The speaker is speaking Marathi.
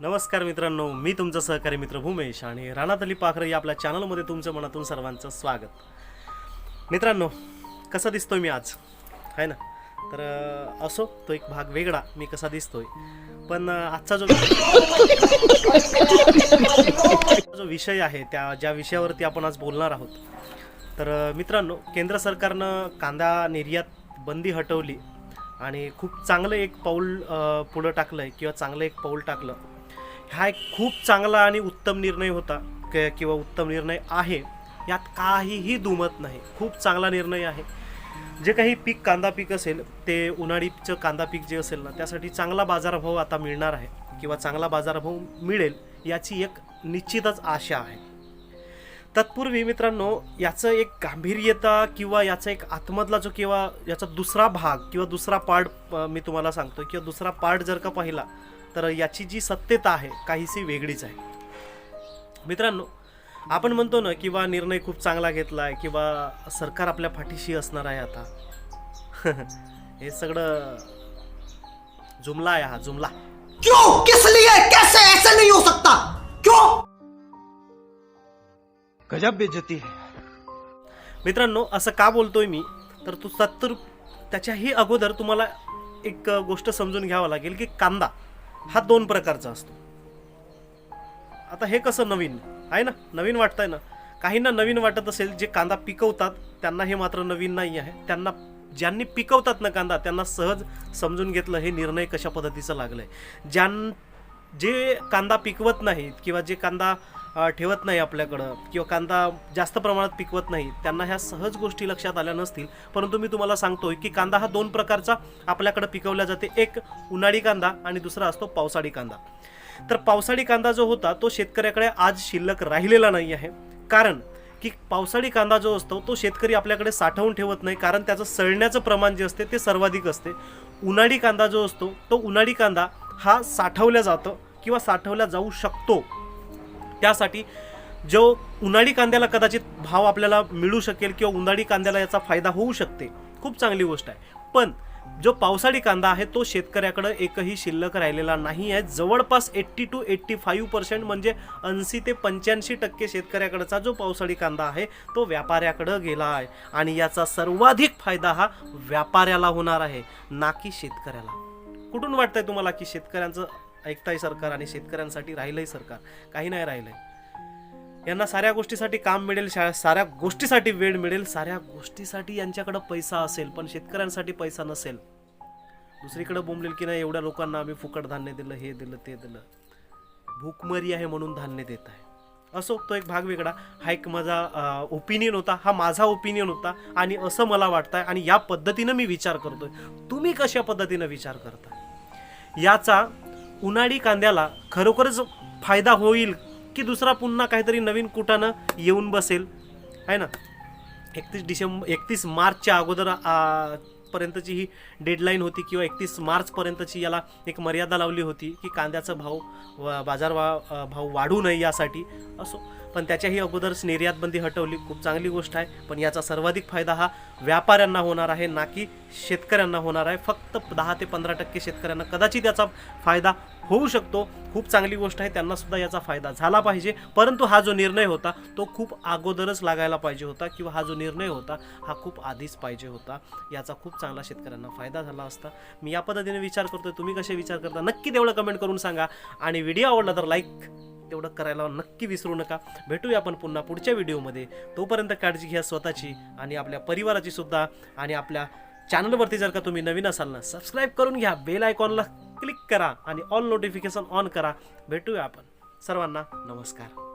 नमस्कार मित्रांनो मी तुमचा सहकारी मित्र भूमेश आणि राणातली पाखरं या आपल्या चॅनलमध्ये तुमचं मनातून सर्वांचं स्वागत. मित्रांनो कसा दिसतोय मी आज? आहे ना? तर असो तो एक भाग वेगळा मी कसा दिसतोय. पण आजचा जो जो विषय आहे त्या ज्या विषयावरती आपण आज बोलणार आहोत तर मित्रांनो केंद्र सरकारनं कांदा निर्यात बंदी हटवली आणि खूप चांगलं एक पाऊल पुढं टाकलं आहे किंवा चांगलं एक पाऊल टाकलं. हा एक खूप चांगला आणि उत्तम निर्णय होता किंवा उत्तम निर्णय आहे. यात काहीही दुमत नाही. खूप चांगला निर्णय आहे. जे काही पीक कांदा पीक असेल ते उन्हाळीचं कांदा पीक जे असेल ना त्यासाठी चांगला बाजारभाव आता मिळणार आहे किंवा चांगला बाजारभाव मिळेल याची एक निश्चितच आशा आहे. तत्पूर्वी मित्रांनो याचं एक गांभीर्यता किंवा याचा एक आतमधला जो किंवा याचा दुसरा भाग किंवा दुसरा पार्ट मी तुम्हाला सांगतो किंवा दुसरा पार्ट जर का पाहिला तर याची जी सत्यता आहे काहीशी वेगळीच आहे. मित्रांनो आपण म्हणतो ना किंवा निर्णय खूप चांगला घेतला आहे किंवा सरकार आपल्या पाठीशी असणार आहे आता. हे सगळं जुमला आहे हा जुमला. क्यों? किस लिए? कैसे ऐसे नहीं हो सकता? क्यों? गजब बेइज्जती है। मित्रांनो असं का बोलतोय मी? तर तू सत्तर त्याच्याही अगोदर तुम्हाला एक गोष्ट समजून घ्यावं लागेल की कांदा. हा दोन प्रकारचा असतो. आता हे कसं नवीन? आहे ना? नवीन वाटतंय ना? काहींना नवीन वाटत असेल जे कांदा पिकवतात त्यांना हे मात्र नवीन नाही आहे. त्यांना ज्यांनी पिकवतात ना कांदा त्यांना सहज समजून घेतलं हे निर्णय कशा पद्धतीचं आहे ज्यां जे कांदा पिकवत नाहीत किंवा जे कांदा ठेवत नाही आपल्याकडं किंवा कांदा जास्त प्रमाणात पिकवत नाही त्यांना ह्या सहज गोष्टी लक्षात आल्या नसतील. परंतु मी तुम्हाला सांगतोय की कांदा हा दोन प्रकारचा आपल्याकडं पिकवला जाते. एक उन्हाळी कांदा आणि दुसरा असतो पावसाळी कांदा. तर पावसाळी कांदा जो होता तो शेतकऱ्याकडे आज शिल्लक राहिलेला नाही आहे. कारण की पावसाळी कांदा जो असतो तो शेतकरी आपल्याकडे साठवून ठेवत नाही. कारण त्याचं सळण्याचं प्रमाण जे असते ते सर्वाधिक असते. उन्हाळी कांदा जो असतो तो उन्हाळी कांदा हा साठवल्या जातो किंवा साठवला जाऊ शकतो. त्यासाठी जो उन्हाळी कांद्याला कदाचित भाव आपल्याला मिळू शकेल किंवा उन्हाळी कांद्याला याचा फायदा होऊ शकते खूप चांगली गोष्ट आहे. पण जो पावसाळी कांदा आहे तो शेतकऱ्याकडे एकही शिल्लक राहिलेला नाही आहे. जवळपास eighty two eighty five percent म्हणजे ऐंशी ते पंच्याऐंशी टक्के शेतकऱ्याकडचा जो पावसाळी कांदा आहे तो व्यापाऱ्याकडं गेला आहे. आणि याचा सर्वाधिक फायदा हा व्यापाऱ्याला होणार आहे ना की शेतकऱ्याला. कुठून वाटतंय तुम्हाला की शेतकऱ्यांचं ऐकताय सरकार आणि शेतकऱ्यांसाठी राहिलंय सरकार. काही नाही राहिलंय. यांना साऱ्या गोष्टीसाठी काम मिळेल शा- साऱ्या गोष्टीसाठी वेळ मिळेल साऱ्या गोष्टीसाठी यांच्याकडं पैसा असेल पण शेतकऱ्यांसाठी पैसा नसेल. दुसरीकडे बोंबलेल की नाही एवढ्या लोकांना आम्ही फुकट धान्य दिलं हे दिलं ते दिलं. भूकमरी आहे म्हणून धान्य देत आहे. असो तो एक भाग वेगळा. हा एक माझा ओपिनियन होता हा माझा ओपिनियन होता आणि असं मला वाटतंय आणि या पद्धतीनं मी विचार करतोय. तुम्ही कशा पद्धतीनं विचार करता याचा उन्हाळी कांद्याला खरोखरच फायदा होईल की दुसरा पुन्हा काहीतरी नवीन कुटानं येऊन बसेल? आहे ना? एकतीस डिसेंबर एकतीस मार्चच्या अगोदर पर्यंतची ही डेडलाईन होती किंवा एकतीस मार्चपर्यंतची याला एक मर्यादा लावली होती की कांद्याचा भाव व बाजार भाव वाढू नये यासाठी. असो पण त्याच्याही अगोदरच निर्यातबंदी हटवली. खूप चांगली गोष्ट आहे. पण याचा सर्वाधिक फायदा हा व्यापाऱ्यांना होणार आहे ना की शेतकऱ्यांना होणार आहे. फक्त दहा ते पंधरा टक्के शेतकऱ्यांना कदाचित याचा फायदा होऊ शकतो. खूप चांगली गोष्ट आहे. त्यांना सुद्धा याचा फायदा झाला पाहिजे. परंतु हा जो निर्णय होता तो खूप अगोदरच लागायला पाहिजे होता किंवा हा जो निर्णय होता हा खूप आधीच पाहिजे होता. याचा खूप चांगला शेतकऱ्यांना फायदा झाला असता. मी या पद्धतीने विचार करतोय. तुम्ही कसे विचार करता? नक्की तेवढं कमेंट करून सांगा. आणि व्हिडिओ आवडला तर लाईक तेवढं करायला नक्की विसरू नका. भेटूया आपण पुन्हा पुढच्या व्हिडिओमध्ये. तोपर्यंत काळजी घ्या स्वतःची आणि आपल्या परिवाराची सुद्धा आणि आपल्या चॅनलवरती जर का तुम्ही नवीन असाल ना सबस्क्राईब करून घ्या. बेल आयकॉनला क्लिक करा आणि ऑल नोटिफिकेशन ऑन करा. भेटूया आपण. सर्वांना नमस्कार.